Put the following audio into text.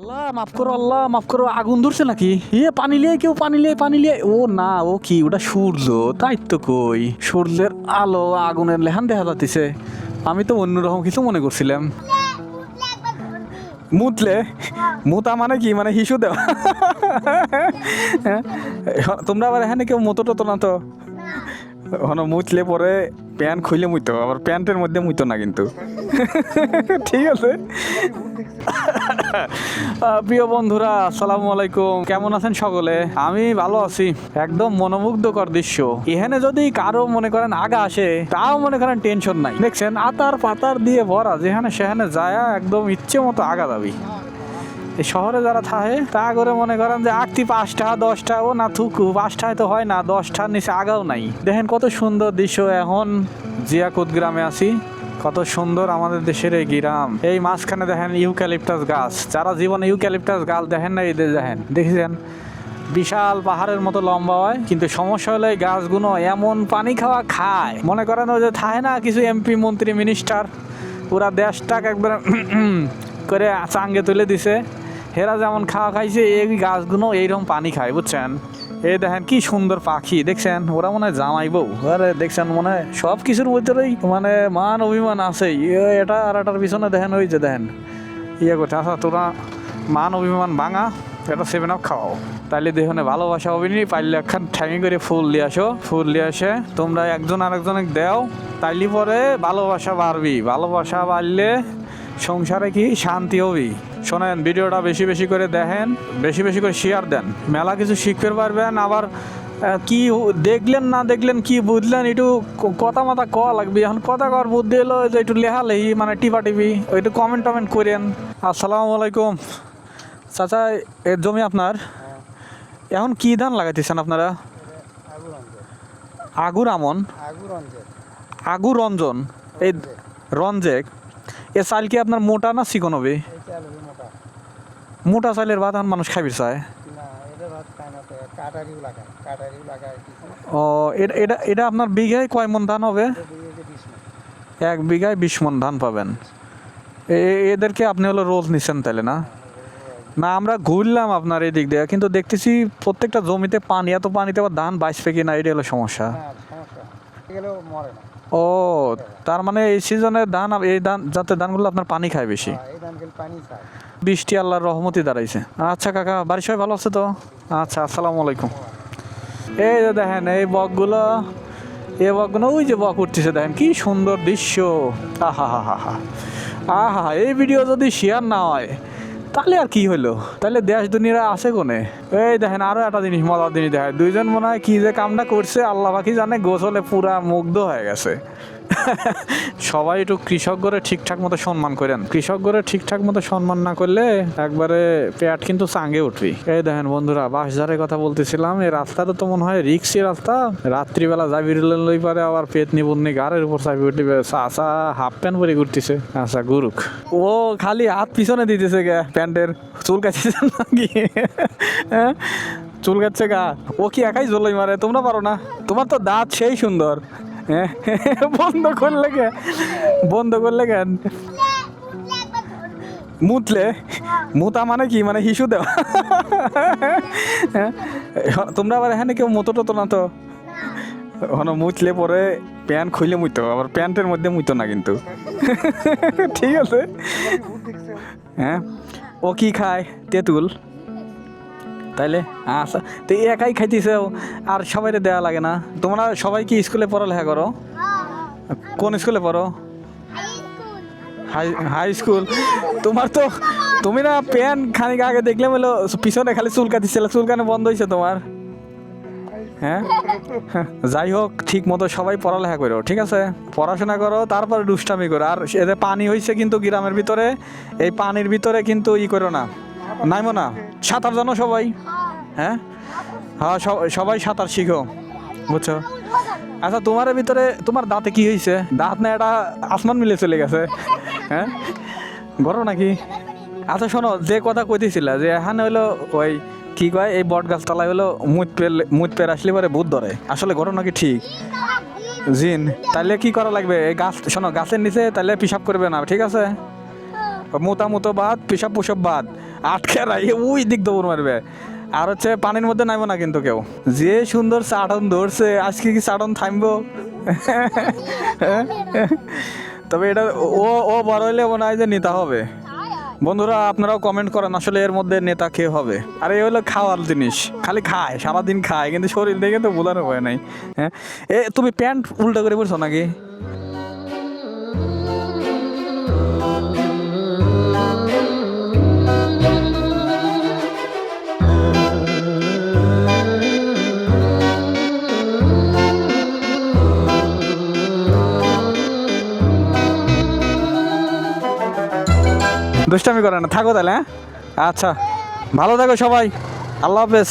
আল্লাহ, মাফ করো আল্লাহ, মাফ করো, আগুন ধরছে নাকি? এ, পানি লিয়ে, কেউ পানি লিয়ে পানি লিয়ে। ও না, ও কি, ওটা সূর্য? তাই তো কই। সূর্যের আলো, আগুনের লেহান দেখা যাচ্ছে আমি তো অন্যরকম কিছু মনে করছিলাম। মুতলে? মুতা মানে কি? মানে হিসু দেওয়া? হ্যাঁ? তোমরা আবার এখানে কেউ মতো টতো না তো? হন, মুতলে পরে প্যান্ট খুলে মুইতো, আবার প্যান্টের মধ্যে মুইতো না কিন্তু। ঠিক আছে? প্রিয় বন্ধুরা, আসসালামু আলাইকুম। কেমন আছেন সকলে? আমি ভালো আছি। একদম মনোমুগ্ধকর দৃশ্য। এখানে যদি কারও মনে করেন আগা আসে, তাও মনে করেন টেনশন নাই। দেখছেন, আতার পাতার দিয়ে ভরা, যেখানে সেখানে যায়, একদম ইচ্ছে মতো আগা যাবি শহরে যারা থাকে, তা করে মনে করেন যে আটটি পাঁচটা, দশটা, ও না থুকু, পাঁচটায় তো হয় না, দশটার নিচে আগাও নাই। দেখেন কত সুন্দর দৃশ্য। এখন জিয়াকুদ গ্রামে আছি। কত সুন্দর আমাদের দেশের এই গ্রাম। এই মাঝখানে দেখেন ইউক্যালিপটাস গাছ। যারা জীবনে ইউক্যালিপটাস গাছ দেখেন না এদের দেখেন, দেখেছেন? বিশাল পাহাড়ের মতো লম্বা হয়, কিন্তু সমস্যা হলে গাছগুলো এমন পানি খাওয়া খায়। মনে করেন ওই যে থাকে না, কিছু এমপি মন্ত্রী মিনিস্টার পুরা দেশটাকে একবার করে চাঙ্গে তুলে দিছে। হেরা যেমন খাওয়া খাইছে, এই গাছগুলো এইরকম পানি খায়, বুঝছেন? এই দেখেন কি সুন্দর পাখি, দেখছেন? ওরা মনে হয় জামাই বউ। দেখছেন, মনে হয় সব কিছুর ভিতরেই মানে মান অভিমান আছে এটা আর এটার পিছনে দেখেন, ওই যে দেখেন। ইয়ে করছে আচ্ছা তোরা মান অভিমান ভাঙা, এটা সেভেন আপ খাওয়াও। তাইলে দেখুন, ভালোবাসা হবে নি পাইলে একখান ঠ্যাঙে করে ফুল দিয়ে আসো। ফুল দিয়ে আসে তোমরা একজন আরেকজনকে দেও, তাইলে পরে ভালোবাসা বাড়বি ভালোবাসা বাড়লে সংসারে কি শান্তি হবি? শোনেন ভিডিওটা বেশি বেশি করে দেখেন বেশি বেশি করে শেয়ার দেন। মেলা কিছু শিখতে পারবেন আবার কি দেখলেন না দেখলেন কি বুঝলেন একটু ক- কথা মাথা কওয়া লাগবে। এখন কথা কর বুদ্ধি এলো যে একটু লেহা লেহি মানে টিপা টিপি একটু কমেন্ট টমেন্ট করেন। আসসালামু আলাইকুম। চাচা এর জমি আপনার? এখন কি ধান লাগাইতেছেন আপনারা? আগুর আমন। আগু রঞ্জন। এই রঞ্জেক। এ চাল কি আপনার মোটা না চিকন হবে? মোটা। চালের ভাত মানুষ খাবির চায়? ও এটা এটা এটা আপনার বিঘায় কয় মন ধান হবে? এক বিঘায় বিশ মন ধান পাবেন। এদেরকে আপনি হলো রোজ নিচ্ছেন তাহলে না? না আমরা ঘুরলাম আপনার এই দিক দিয়ে কিন্তু দেখতেছি প্রত্যেকটা জমিতে পানি এত পানিতে আবার ধান বাঁচবে কি না? এটা হলো সমস্যা। ও তার মানে এই সিজনে ধান এই ধান যাতে ধানগুলো আপনার পানি খায় বেশি? চায় বৃষ্টি আল্লাহর রহমতি দাঁড়াইছে। আচ্ছা কাকা বাড়ির সবাই ভালো আছে তো? আচ্ছা আসসালামু আলাইকুম। এই যে দেখেন এই বকগুলো এই বকগুলো ওই যে বক উঠতেছে দেখেন কি সুন্দর দৃশ্য। আহা হা হা হা আহা এই ভিডিও যদি শেয়ার না হয় তাহলে আর কি হলো তাহলে দেশ দুনিয়া আছে কোনে? এই দেখেন আরও একটা জিনিস মজার জিনিস দেখায়। দুইজন মনে হয় কি যে কামটা করছে, আল্লাহ পাখি জানে গোসলে পুরা মুগ্ধ হয়ে গেছে। সবাই একটু কৃষক করে ঠিকঠাক মতো সম্মান করেন। কৃষক করে ঠিকঠাক মতো সম্মান না করলে একবারে পেট কিন্তু চাঙ্গে উঠবি এই দেখেন বন্ধুরা বাসঝারের কথা বলতেছিলাম, এই রাস্তাটা তো মনে হয় রিক্সি রাস্তা। রাত্রিবেলা যাবি লই পারে, আবার পেট নিবন্নি গাড়ির উপর চাবি উঠবে চাচা হাফ প্যান্ট পরে ঘুরতেছে। আচ্ছা গুরুক ও, খালি হাত পিছনে দিতেছে গে প্যান্টের। চুল কাটছে নাকি? হ্যাঁ? চুল কাটছে গা। ও কি একাই জলই মারে? তোমরা পারো না। তোমার তো দাঁত সেই সুন্দর। বন্ধ করলে কে? বন্ধ করলে কেন মুতলে? মুতা মানে কি? মানে হিসু দেওয়া? তোমরা আবার এখানে কেউ মতো টতো না তো? হন মুতলে পরে প্যান্ট খুলে মুইতো, আবার প্যান্টের মধ্যে মুইতো না কিন্তু। ঠিক আছে। হ্যাঁ? ও কি খায়? তেঁতুল? তাইলে? আচ্ছা তো একাই খাইতেছে আর সবাই দেওয়া লাগে না। তোমরা সবাই কি স্কুলে পড়ালেখা করো? কোন স্কুলে পড়ো? High high school. তোমার তো, তুমি না প্যান খানিক আগে দেখলে বলো পিছনে খালি চুল চুলকাতিছিল চুলকানো বন্ধ হয়েছে তোমার। হ্যাঁ? যাই হোক, ঠিক মতো সবাই পড়ালেখা করো, ঠিক আছে? পড়াশোনা করো, তারপরে দুষ্টামি করো। আর এতে পানি হয়েছে কিন্তু গ্রামের ভিতরে, এই পানির ভিতরে কিন্তু ই করো না। নাইমো না সাঁতার জানো সবাই? হ্যাঁ? হ্যাঁ সবাই সাঁতার শিখো, বুঝছ? আচ্ছা তোমার ভিতরে, তোমার দাঁতে কি হয়েছে দাঁত না, এটা আসমান মিলে চলে গেছে। হ্যাঁ? গরম নাকি? আচ্ছা শোনো, যে কথা কইতেছিলা, যে এখানে হলো ওই কি কয়, এই বট গাছতলায় হলো মুত পেলে, মুত পের আসলে পরে বুধ ধরে। আসলে গরম নাকি ঠিক? জিন তাহলে কি করা লাগবে? এই গাছ, শোনো, গাছের নিচে তাহলে পিসাব করবে না, ঠিক আছে? মোতা মুতো বাদ পিসাব পুসব বাদ। আটকে রাখে, ওই দিক দৌড় মারবে। আর হচ্ছে পানির মধ্যে নামবো না কিন্তু কেউ। যে সুন্দর চাটন ধরছে, আজকে কি চাটন থামবো? তবে এটা ও ও বড় হইলে মনে হয় যে নেতা হবে। বন্ধুরা, আপনারাও কমেন্ট করেন আসলে এর মধ্যে নেতা কে হবে। আর এই হলো খাওয়ার জিনিস। খালি খায়, সারাদিন খায়, কিন্তু শরীর দেখে তো বোঝানো হয় নাই। হ্যাঁ? এ, তুমি প্যান্ট উল্টো করে পড়ছো নাকি? দুষ্টামি করে না। থাকো তাহলে হ্যাঁ? আচ্ছা ভালো থাকো সবাই। আল্লাহ হাফেজ।